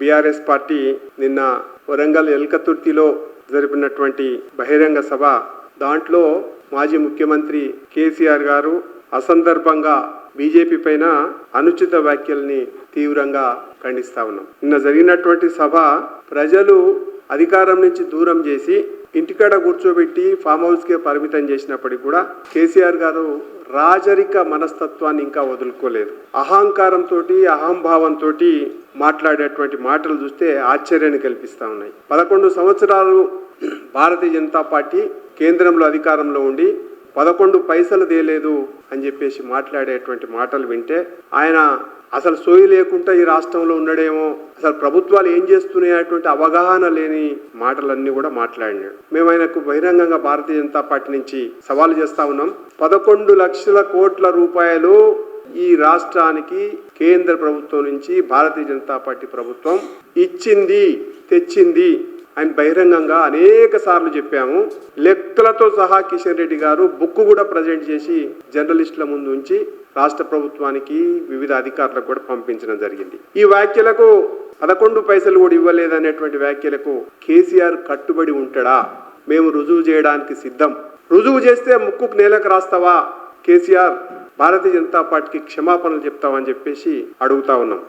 BRS party నిన్న వరంగల్ ఎల్కతుర్తిలో జరిపినటువంటి బహిరంగ సభ. దాంట్లో మాజీ ముఖ్యమంత్రి కేసీఆర్ గారు అసందర్భంగా బీజేపీ పైన అనుచిత వ్యాఖ్యల్ని తీవ్రంగా ఖండిస్తా ఉన్నాం. నిన్న జరిగినటువంటి సభ ప్రజలు అధికారం నుంచి దూరం చేసి ఇంటికాడ కూర్చోబెట్టి ఫామ్ హౌస్కే పరిమితం చేసినప్పటికీ కూడా కేసీఆర్ గారు రాజరిక మనస్తత్వాన్ని ఇంకా వదులుకోలేదు. అహంకారంతో అహంభావంతో మాట్లాడేటువంటి మాటలు చూస్తే ఆశ్చర్యాన్ని కల్పిస్తూ ఉన్నాయి. పదకొండు సంవత్సరాలు భారతీయ జనతా పార్టీ కేంద్రంలో అధికారంలో ఉండి పదకొండు పైసలు తేలేదు అని చెప్పేసి మాట్లాడేటువంటి మాటలు వింటే ఆయన అసలు సోయి లేకుండా ఈ రాష్ట్రంలో ఉండడేమో అసలు ప్రభుత్వాలు ఏం చేస్తున్నాయటువంటి అవగాహన లేని మాటలన్నీ కూడా మాట్లాడినాడు. మేము ఆయనకు బహిరంగంగా భారతీయ జనతా పార్టీ నుంచి సవాల్ చేస్తా ఉన్నాం. పదకొండు లక్షల కోట్ల రూపాయలు ఈ రాష్ట్రానికి కేంద్ర ప్రభుత్వం నుంచి భారతీయ జనతా పార్టీ ప్రభుత్వం ఇచ్చింది తెచ్చింది. ఆయన బహిరంగంగా అనేక సార్లు చెప్పాము. లెక్కలతో సహా కిషన్ రెడ్డి గారు బుక్ కూడా ప్రజెంట్ చేసి జర్నలిస్టుల ముందు ఉంచి రాష్ట్ర ప్రభుత్వానికి వివిధ అధికారులకు కూడా పంపించడం జరిగింది. ఈ వ్యాఖ్యలకు పదకొండు పైసలు కూడా ఇవ్వలేదనేటువంటి వ్యాఖ్యలకు కేసీఆర్ కట్టుబడి ఉంటాడా? మేము రుజువు చేయడానికి సిద్ధం. రుజువు చేస్తే ముక్కుకు నేలకు రాస్తావా? కేసీఆర్ భారతీయ జనతా పార్టీకి క్షమాపణలు చెప్తావని చెప్పేసి అడుగుతా ఉన్నాం.